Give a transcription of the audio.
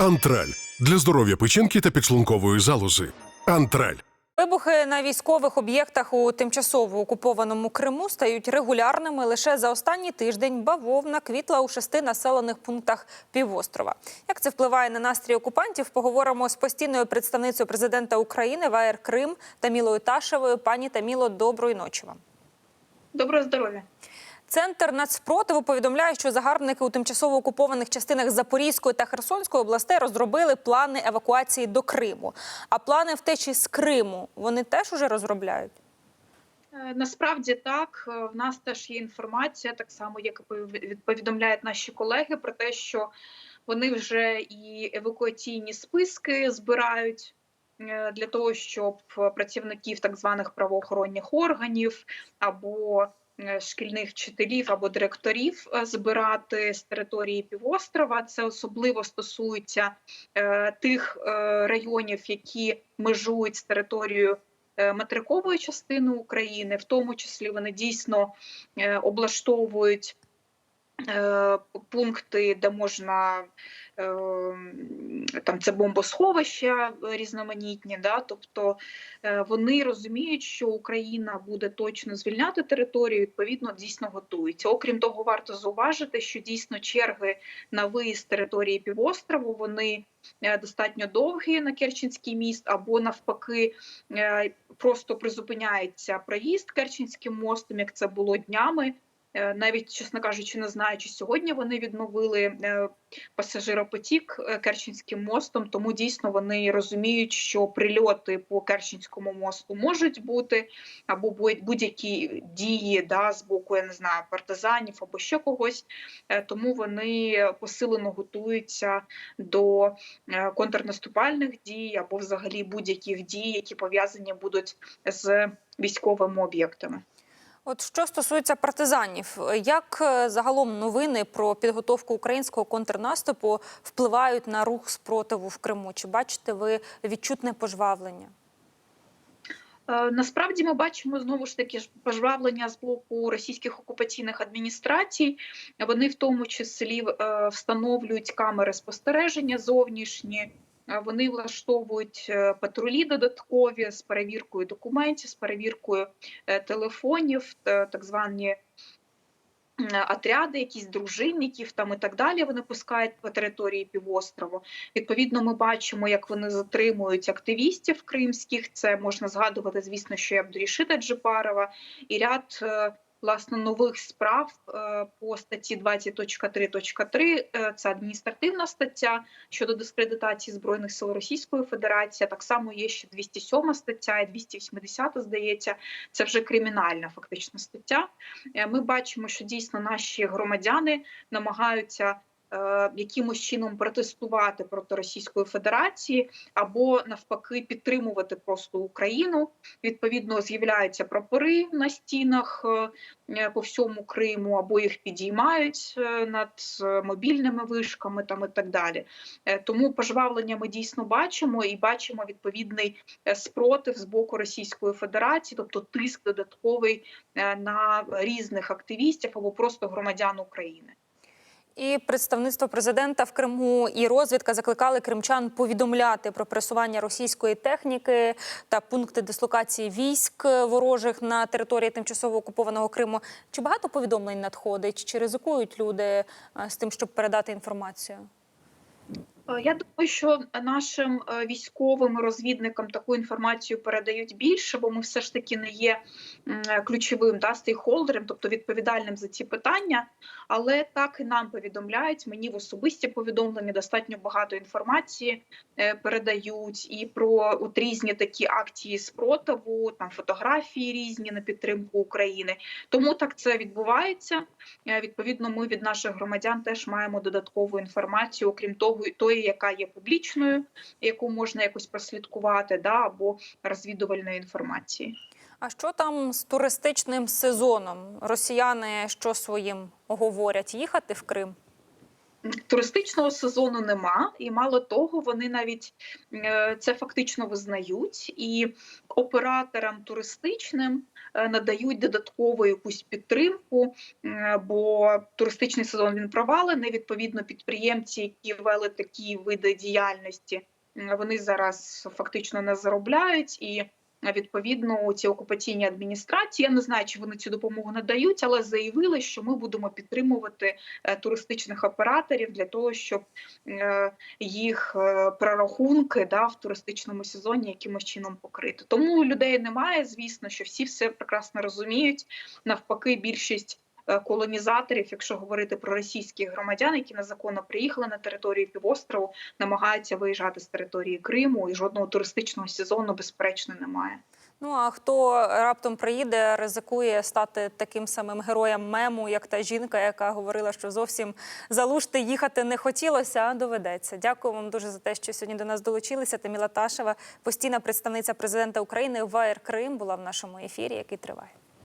Антраль для здоров'я печінки та підшлункової залози. Антраль. Вибухи на військових об'єктах у тимчасово окупованому Криму стають регулярними. Лише за останній тиждень бавовна квітла у шести населених пунктах півострова. Як це впливає на настрій окупантів? Поговоримо з постійною представницею президента України в АР Крим Тамілою Ташевою. Пані Таміло, доброї ночі вам. Доброго здоров'я. Центр нацспротиву повідомляє, що загарбники у тимчасово окупованих частинах Запорізької та Херсонської областей розробили плани евакуації до Криму. А плани втечі з Криму вони теж уже розробляють. Е, Насправді так, Е, в нас теж є інформація, так само як повідомляють наші колеги, про те, що вони вже і евакуаційні списки збирають е, для того, щоб працівників так званих правоохоронних органів або шкільних вчителів або директорів е, збирати з території півострова. Це особливо стосується е, тих е, районів, які межують з територією е, материкової частини України, в тому числі вони дійсно е, облаштовують е, пункти, де можна е, там це бомбосховища різноманітні, да, тобто е, вони розуміють, що Україна буде точно звільняти територію, відповідно, дійсно готуються. Окрім того, варто зауважити, що дійсно черги на виїзд території півострову вони е, достатньо довгі на Керченський міст, або навпаки, е, просто призупиняється проїзд Керченським мостом, як це було днями. Е, Навіть, чесно кажучи, не знаю, чи сьогодні вони відновили е, пасажиропотік е, Керченським мостом, тому дійсно вони розуміють, що прильоти по Керченському мосту можуть бути, або будь- будь-які дії да, з боку, я не знаю, партизанів або ще когось. Тому вони посилено готуються до контрнаступальних дій або взагалі будь-яких дій, які пов'язані будуть з військовими об'єктами. От що стосується партизанів, як е, загалом новини про підготовку українського контрнаступу впливають на рух спротиву в Криму? Чи бачите ви відчутне пожвавлення? Е, Насправді ми бачимо знову ж таки пожвавлення з боку російських окупаційних адміністрацій. Вони в тому числі е, встановлюють камери спостереження зовнішні. Е, Вони влаштовують е, патрулі додаткові з перевіркою документів, з перевіркою е, телефонів, так звані отряди, якісь дружинників там і так далі. Вони пускають по території півострову. Відповідно, ми бачимо, як вони затримують активістів кримських. Це можна згадувати, звісно, що і Абдурішита Джипарова і ряд. Власне, нових справ е, по статті 20.3.3 е, це адміністративна стаття щодо дискредитації збройних сил Російської Федерації. Так само є ще 207 стаття і 280, здається, це вже кримінальна фактично стаття. Е, Ми бачимо, що дійсно наші громадяни намагаються якимось чином протестувати проти Російської Федерації або навпаки підтримувати просто Україну. Відповідно, з'являються прапори на стінах е, по всьому Криму, або їх підіймають е, над е, мобільними вишками там і так далі. Е, Тому пожвавлення ми дійсно бачимо і бачимо відповідний е, спротив з боку Російської Федерації, тобто тиск додатковий е, на різних активістів або просто громадян України. І представництво президента в Криму і розвідка закликали кримчан повідомляти про пересування російської техніки та пункти дислокації військ ворожих на території тимчасово окупованого Криму. Чи багато повідомлень надходить? Чи ризикують люди е, з тим, щоб передати інформацію? Е, Я думаю, що нашим е, військовим розвідникам таку інформацію передають більше, бо ми все ж таки не є е, ключовим да, стейкхолдером, тобто відповідальним за ці питання. Але так і нам повідомляють. Мені в особисті повідомлення достатньо багато інформації передають і про от різні такі акції спротиву, там фотографії різні на підтримку України. Тому так це відбувається. Відповідно, ми від наших громадян теж маємо додаткову інформацію, окрім того, тої, яка є публічною, яку можна якось прослідкувати, да, або розвідувальної інформації. А що там з туристичним сезоном? Росіяни що своїм говорять? Їхати в Крим? Туристичного сезону нема, і мало того, вони навіть е, це фактично визнають, і операторам туристичним е, надають додаткову якусь підтримку, е, бо туристичний сезон він провалений. Відповідно, підприємці, які вели такі види діяльності, вони зараз фактично не заробляють і. Відповідно, ці окупаційні адміністрації я не знаю, чи вони цю допомогу надають, але заявили, що ми будемо підтримувати е, туристичних операторів для того, щоб е, їх е, прорахунки да, в туристичному сезоні якимось чином покрити. Тому людей немає. Звісно, що всі все прекрасно розуміють. Навпаки, більшість колонізаторів, якщо говорити про російських громадян, які незаконно приїхали на територію півострову, намагаються виїжджати з території Криму, і жодного туристичного сезону, безперечно, немає. Ну а хто раптом приїде, ризикує стати таким самим героєм мему, як та жінка, яка говорила, що зовсім залужти їхати не хотілося, а доведеться. Дякую вам дуже за те, що сьогодні до нас долучилися. Таміла Ташева, постійна представниця президента України в Крим, була в нашому ефірі, який триває.